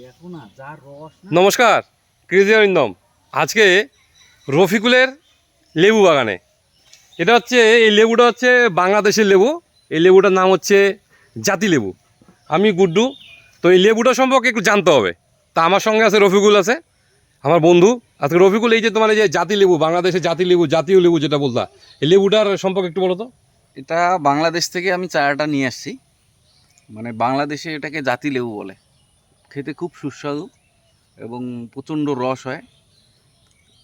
দেখো না যা রস না। নমস্কার কৃষি অরিন্দম। আজকে রফিকুলের লেবু বাগানে। এটা হচ্ছে এই লেবুটা হচ্ছে বাংলাদেশের লেবু। এই লেবুটার নাম হচ্ছে জাতি লেবু। আমি গুড্ডু। তো এই লেবুটা সম্পর্কে একটু জানতে হবে। তা আমার সঙ্গে আছে রফিকুল আছে আমার বন্ধু। আজকে রফিকুল এই যে তোমার এই যে জাতি লেবু বাংলাদেশের জাতি লেবু জাতীয় লেবু যেটা বলতা এই লেবুটার সম্পর্কে একটু বলো তো। এটা বাংলাদেশ থেকে আমি চারাটা নিয়ে আসছি। মানে বাংলাদেশে এটাকে জাতি লেবু বলে। খেতে খুব সুস্বাদু এবং প্রচণ্ড রস হয়।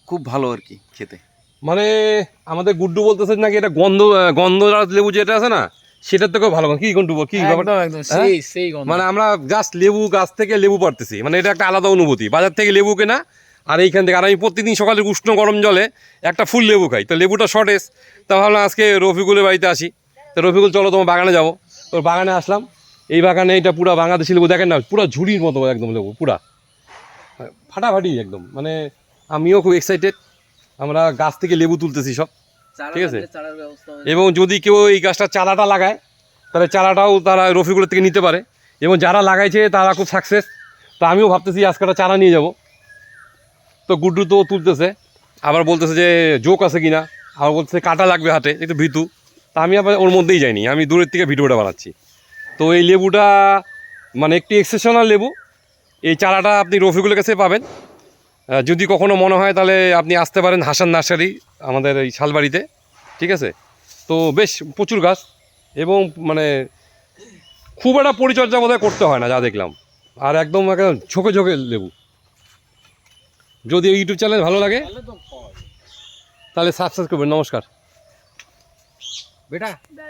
খুব ভালো আর কি খেতে। মানে আমাদের গুড্ডু বলতেছে নাকি এটা গন্ধ গন্ধরাজ লেবু যেটা আছে না সেটার থেকেও ভালো কি গুড্ডু কি ব্যাপারটা? হ্যাঁ? মানে আমরা জাস্ট লেবু গাছ থেকে লেবু পারতেছি মানে এটা একটা আলাদা অনুভূতি। বাজার থেকে লেবু কেনা আর এইখান থেকে আর আমি প্রতিদিন সকালে উষ্ণ গরম জলে একটা ফুল লেবু খাই। তো লেবুটা শর্টেজ তা ভাবলাম আজকে রফিকুলের বাড়িতে আসি। তো রফিকুল চলো তোমার বাগানে যাব। তোর বাগানে আসলাম। এই বাগানে এটা পুরো বাংলাদেশি লেবু দেখেন না পুরো ঝুড়ির মতো একদম লেবু পুরা। ফাটাফাটি একদম মানে আমিও খুব এক্সাইটেড আমরা গাছ থেকে লেবু তুলতেছি সব ঠিক আছে। এবং যদি কেউ এই গাছটার চারাটা লাগায় তাহলে চারাটাও তারা রফিকুলের থেকে নিতে পারে। এবং যারা লাগাইছে তারা খুব সাকসেস তো আমিও ভাবতেছি আজকে একটা চারা নিয়ে যাব। তো গুড্ডু তো তুলতেছে আবার বলতেছে যে জোক আছে কিনা আবার বলতেছে কাটা লাগবে হাতে একটু ভিতু। তা আমি আবার ওর মধ্যেই যাইনি আমি দূরের থেকে ভিডিওটা বানাচ্ছি। তো এই লেবুটা মানে একটি এক্সেপশনাল লেবু। এই চারাটা আপনি রফিকুলের কাছে পাবেন। যদি কখনো মনে হয় তাহলে আপনি আসতে পারেন হাসান নার্সারি, আমাদের এই শালবাড়িতে। ঠিক আছে? তো বেশ, প্রচুর গাছ। এবং মানে খুব একটা পরিচর্যা বোধহয় করতে হয় না, যা দেখলাম। আর একদম একদম ঝোঁকে ঝোঁকে লেবু। যদি এই ইউটিউব চ্যানেল ভালো লাগে, তাহলে সাবস্ক্রাইব করবেন। নমস্কার। বেটা।